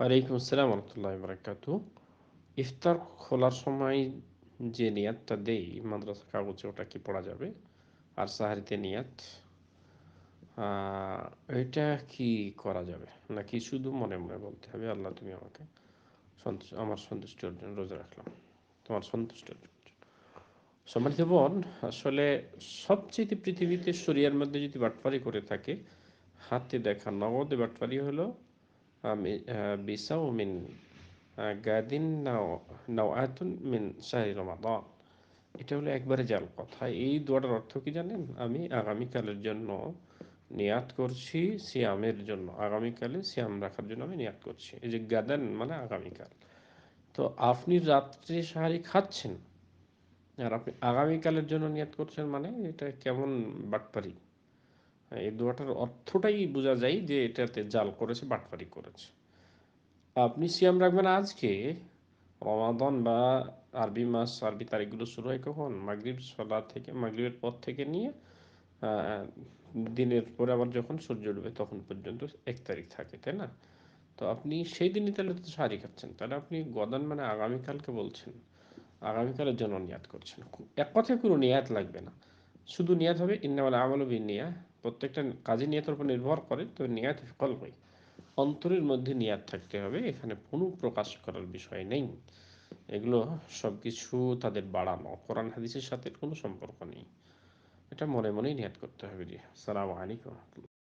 ওয়ালাইকুম আসসালাম রহমতুল্লাহ বরকাত ইফতার খোলার সময় যে নিয়াতটা দেই, মাদ্রাসা কাগজে ওটা কি পড়া যাবে? আর সাহারিতে নিয়াত এটা কি করা যাবে? নাকি শুধু মনে মনে বলতে হবে? আল্লাহ তুমি আমাকে সন্তুষ্ট, আমার সন্তুষ্টি অর্জন, রোজা রাখলাম। তোমার সন্তুষ্টি অর্জন। সম্মানিত বোন, আসলে সবচেয়ে পৃথিবীতে শরিয়ার মধ্যে যদি বাটপারি করে থাকে, হাতে দেখা নগদে বাটপারি হলো নাও নাও আতুন মিন শাহরি রমাদান এটা হলো একবারে জাল কথা এই দোয়াটার অর্থ কি জানেন আমি আগামীকালের জন্য নিয়াত করছি সিয়ামের জন্য আগামীকালে সিয়াম রাখার জন্য আমি নিয়াত করছি এই যে গাদান মানে আগামীকাল তো আপনি রাত্রে সাহারি খাচ্ছেন আর আপনি আগামীকালের জন্য নিয়াত করছেন মানে এটা কেমন বাটপারি এই দোয়াটার অর্থটাই বোঝা যায় যে এটাতে জাল করেছে, বাটপারি করেছে। আপনি সিয়াম রাখবেন আজকে? রমাদন বা আরবি মাস, আরবি তারিখগুলো শুরু হয় কখন? মাগরীব সলা থেকে, মাগরীবের পর থেকে নিয়ে দিনের পরে আবার যখন সূর্য উঠবে তখন পর্যন্ত এক তারিখ থাকে, তাই না? তো আপনি সেই দিনই তাহলে তো সারি খাচ্ছেন। তাহলে আপনি গদান মানে আগামীকালকে বলছেন। আগামীকালের জন্য নিয়াত করছেন। এক কথায় কোনো নিয়াত লাগবে না। শুধু নিয়াত হবে ইন্নাওয়ালা আমল বিন নিয়া প্রত্যেকটা কাজে নিয়তের উপর নির্ভর করে, তো নিয়াত কলবই অন্তরের মধ্যে নিয়াত থাকতে হবে, এখানে কোনো প্রকাশ করার বিষয় নেই। এগুলো সব কিছু তাদের বাড়ানো, কোরআন, হাদিসের সাথে কোনো সম্পর্ক নেই। এটা মনে মনেই নিয়াত করতে হবে জি। সালাম আলাইকুম।